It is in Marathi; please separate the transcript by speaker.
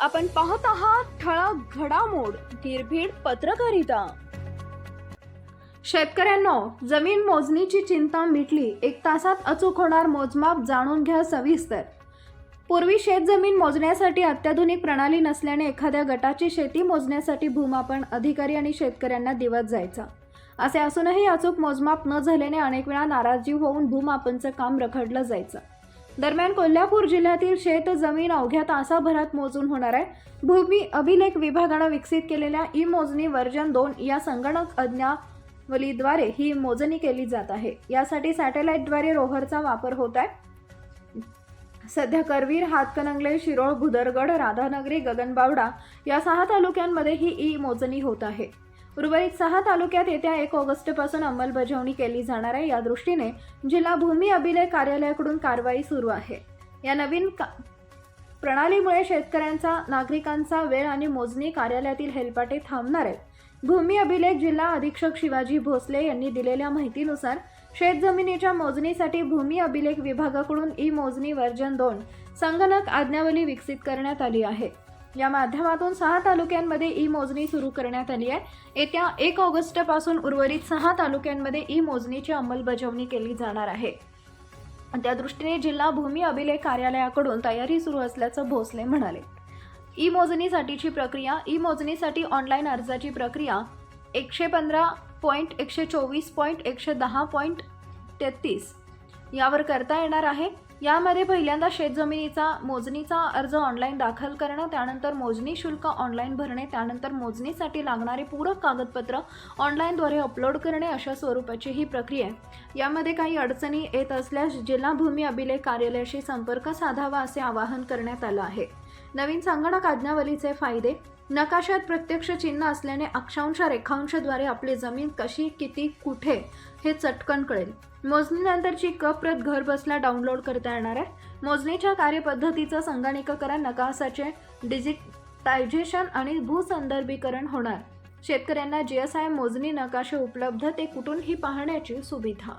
Speaker 1: आपण पाहत आहात ठळक घडामोड निर्भीड पत्रकारिता. शेतकऱ्यांनो जमीन मोजणीची चिंता मिटली. एक तासात अचूक होणार मोजमाप जाणून घ्या सविस्तर. पूर्वी शेतजमीन मोजण्यासाठी अत्याधुनिक प्रणाली नसल्याने एखाद्या गटाची शेती मोजण्यासाठी भूमापन अधिकारी आणि शेतकऱ्यांना दिवस जायचा. असे असूनही अचूक मोजमाप न झाल्याने अनेक वेळा नाराजी होऊन भूमापनचं काम रखडलं जायचं. दरम्यान कोल्हापूर जिल्ह्यातील शेत जमीन अवघ्या तासाभरात मोजून होणार आहे. भूमी अभिलेख विभागानं विकसित केलेल्या ई मोजणी वर्जन दोन या संगणक अज्ञावलीद्वारे ही मोजणी केली जात आहे. यासाठी सॅटेलाइटद्वारे रोहरचा वापर होत आहे. सध्या करवीर हातकणंगले शिरोळ भुदरगड राधानगरी गगनबावडा या सहा तालुक्यांमध्ये ही ई मोजणी होत आहे. उर्वरित सहा तालुक्यात येत्या एक ऑगस्टपासून अंमलबजावणी केली जाणार आहे. या दृष्टीने जिल्हा भूमी अभिलेख कार्यालयाकडून कारवाई सुरू आहे. या नवीन का प्रणालीमुळे शेतकऱ्यांचा नागरिकांचा वेळ आणि मोजणी कार्यालयातील हेलपाटे थांबणार आहेत. भूमी अभिलेख जिल्हा अधीक्षक शिवाजी भोसले यांनी दिलेल्या माहितीनुसार शेतजमिनीच्या मोजणीसाठी भूमी अभिलेख विभागाकडून ई मोजणी वर्जन दोन संगणक आज्ञावली विकसित करण्यात आली आहे. या माध्यमातून सहा तालुक्यांमध्ये ई मोजणी सुरू करण्यात आली आहे. येत्या एक ऑगस्टपासून उर्वरित सहा तालुक्यांमध्ये ई मोजणीची अंमलबजावणी केली जाणार आहे. त्या दृष्टीने जिल्हा भूमी अभिलेख कार्यालयाकडून तयारी सुरू असल्याचं भोसले म्हणाले. ई मोजणीसाठीची प्रक्रिया ई मोजणीसाठी ऑनलाईन अर्जाची प्रक्रिया एकशे पंधरा पॉईंट एकशे चोवीस पॉईंट एकशे दहा पॉईंट तेहतीस यावर करता येणार आहे. यामध्ये पहिल्यांदा शेतजमिनीचा मोजणीचा अर्ज ऑनलाईन दाखल करणं त्यानंतर मोजणी शुल्क ऑनलाईन भरणे त्यानंतर मोजणीसाठी लागणारे पूरक कागदपत्र ऑनलाईनद्वारे अपलोड करणे अशा स्वरूपाची ही प्रक्रिया आहे. यामध्ये काही अडचणी येत असल्यास जिल्हा भूमी अभिलेख कार्यालयाशी संपर्क साधावा असे आवाहन करण्यात आलं आहे. नवीन संगणक आज्ञावलीचे फायदे नकाशात प्रत्यक्ष चिन्ह असल्याने अक्षांश रेखांशद्वारे आपली जमीन कशी किती कुठे हे चटकन कळेल. मोजणीनंतरची कप्रत प्रत घर बसल्या डाउनलोड करता येणार आहे. मोजणीच्या कार्यपद्धतीचं संगणकीकरण नकाशाचे डिजिटायझेशन आणि भूसंदर्भीकरण होणार. शेतकऱ्यांना जीएसआय मोजणी नकाशे उपलब्ध ते कुठूनही पाहण्याची सुविधा.